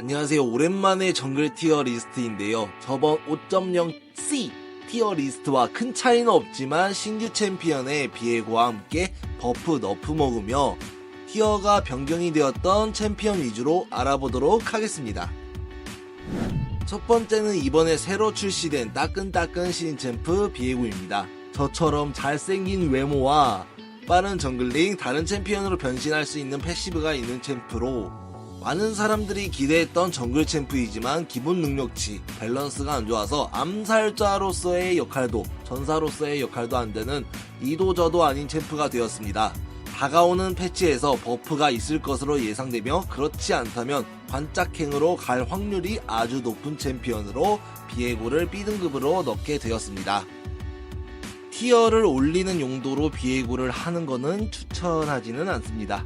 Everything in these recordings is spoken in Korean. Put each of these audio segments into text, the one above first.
안녕하세요. 오랜만에 정글 티어 리스트인데요. 저번 5.0C 티어 리스트와 큰 차이는 없지만 신규 챔피언의 비에고와 함께 버프 너프 먹으며 티어가 변경이 되었던 챔피언 위주로 알아보도록 하겠습니다. 첫 번째는 이번에 새로 출시된 따끈따끈 신인 챔프 비에고입니다. 저처럼 잘생긴 외모와 빠른 정글링, 다른 챔피언으로 변신할 수 있는 패시브가 있는 챔프로 많은 사람들이 기대했던 정글 챔프이지만 기본 능력치, 밸런스가 안 좋아서 암살자로서의 역할도, 전사로서의 역할도 안 되는 이도 저도 아닌 챔프가 되었습니다. 다가오는 패치에서 버프가 있을 것으로 예상되며 그렇지 않다면 관짝행으로 갈 확률이 아주 높은 챔피언으로 비에고를 B등급으로 넣게 되었습니다. 티어를 올리는 용도로 비에고를 하는 것은 추천하지는 않습니다.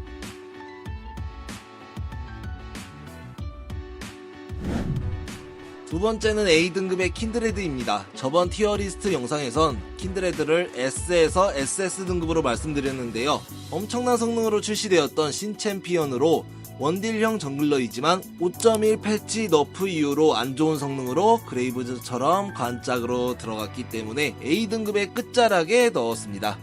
두 번째는 A등급의 킨드레드입니다. 저번 티어리스트 영상에선 킨드레드를 S에서 SS 등급으로 말씀드렸는데요. 엄청난 성능으로 출시되었던 신챔피언으로 원딜형 정글러이지만 5.1 패치 너프 이후로 안 좋은 성능으로 그레이브즈처럼 관짝으로 들어갔기 때문에 A등급의 끝자락에 넣었습니다.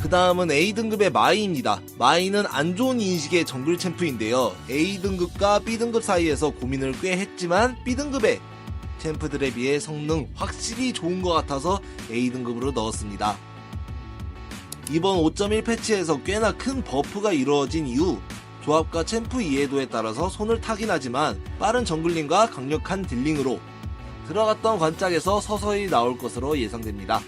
그 다음은 A등급의 마이입니다. 마이는 안 좋은 인식의 정글 챔프인데요. A등급과 B등급 사이에서 고민을 꽤 했지만 B등급의 챔프들에 비해 성능 확실히 좋은 것 같아서 A등급으로 넣었습니다. 이번 5.1 패치에서 꽤나 큰 버프가 이루어진 이후 조합과 챔프 이해도에 따라서 손을 타긴 하지만 빠른 정글링과 강력한 딜링으로 들어갔던 관짝에서 서서히 나올 것으로 예상됩니다.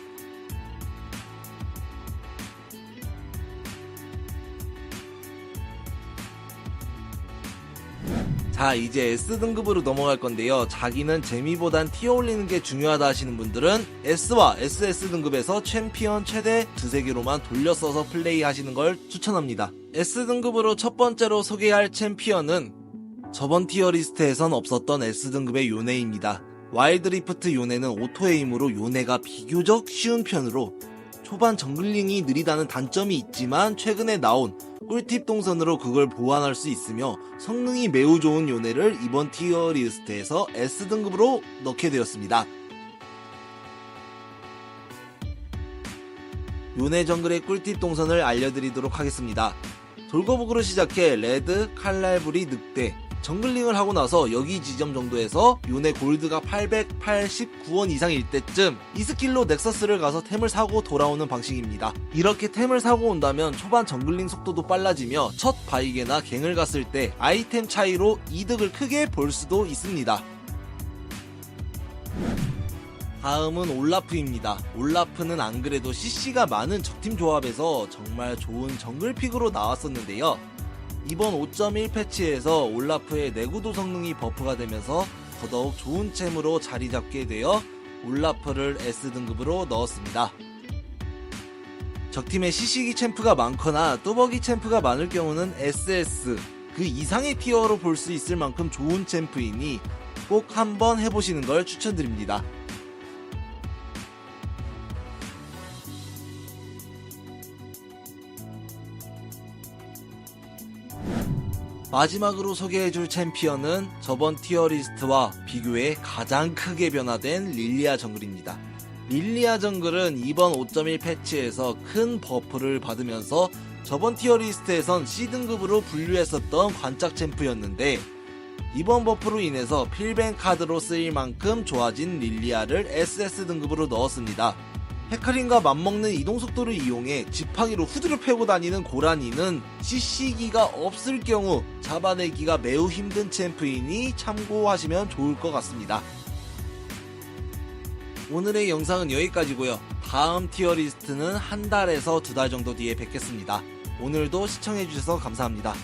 자 이제 S등급으로 넘어갈 건데요. 자기는 재미보단 티어 올리는 게 중요하다 하시는 분들은 S와 SS 등급에서 챔피언 최대 두세 개로만 돌려 써서 플레이 하시는 걸 추천합니다. S등급으로 첫 번째로 소개할 챔피언은 저번 티어 리스트에선 없었던 S등급의 요네입니다. 와일드리프트 요네는 오토에임으로 요네가 비교적 쉬운 편으로 초반 정글링이 느리다는 단점이 있지만 최근에 나온 꿀팁 동선으로 그걸 보완할 수 있으며 성능이 매우 좋은 요네를 이번 티어 리스트에서 S등급으로 넣게 되었습니다. 요네 정글의 꿀팁 동선을 알려드리도록 하겠습니다. 돌거북으로 시작해 레드, 칼날부리, 늑대, 정글링을 하고 나서 여기 지점 정도에서 요네 골드가 889원 이상일 때쯤 이 스킬로 넥서스를 가서 템을 사고 돌아오는 방식입니다. 이렇게 템을 사고 온다면 초반 정글링 속도도 빨라지며 첫 바이게나 갱을 갔을 때 아이템 차이로 이득을 크게 볼 수도 있습니다. 다음은 올라프입니다. 올라프는 안 그래도 CC가 많은 적팀 조합에서 정말 좋은 정글픽으로 나왔었는데요. 이번 5.1 패치에서 올라프의 내구도 성능이 버프가 되면서 더더욱 좋은 챔으로 자리 잡게 되어 올라프를 S등급으로 넣었습니다. 적팀에 시시기 챔프가 많거나 뚜벅이 챔프가 많을 경우는 SS 그 이상의 티어로 볼 수 있을 만큼 좋은 챔프이니 꼭 한번 해보시는 걸 추천드립니다. 마지막으로 소개해줄 챔피언은 저번 티어 리스트와 비교해 가장 크게 변화된 릴리아 정글입니다. 릴리아 정글은 이번 5.1 패치에서 큰 버프를 받으면서 저번 티어 리스트에선 C등급으로 분류했었던 관짝 챔프였는데 이번 버프로 인해서 필벤 카드로 쓰일 만큼 좋아진 릴리아를 SS 등급으로 넣었습니다. 헤카림과 맞먹는 이동 속도를 이용해 지팡이로 후드를 패고 다니는 고라니는 CC기가 없을 경우 잡아내기가 매우 힘든 챔프이니 참고하시면 좋을 것 같습니다. 오늘의 영상은 여기까지고요. 다음 티어 리스트는 한 달에서 두 달 정도 뒤에 뵙겠습니다. 오늘도 시청해주셔서 감사합니다.